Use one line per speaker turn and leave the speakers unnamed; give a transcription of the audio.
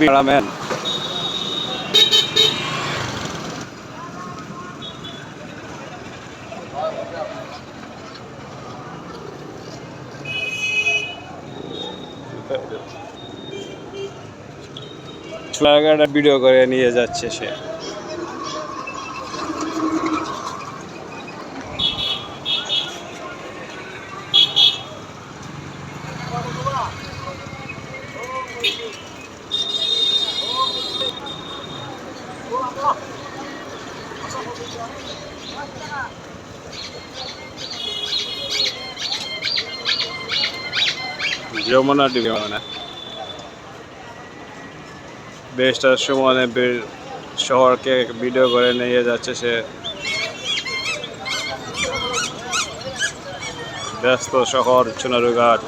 Cameraman জায়গাটা video করে নিয়ে যাচ্ছে সে। যমুনা ডিবি মানে। বেশটার সময় মানে শহরকে ভিডিও করে নিয়ে যাচ্ছে সে। ব্যস্ত শহর চুনারুঘাট।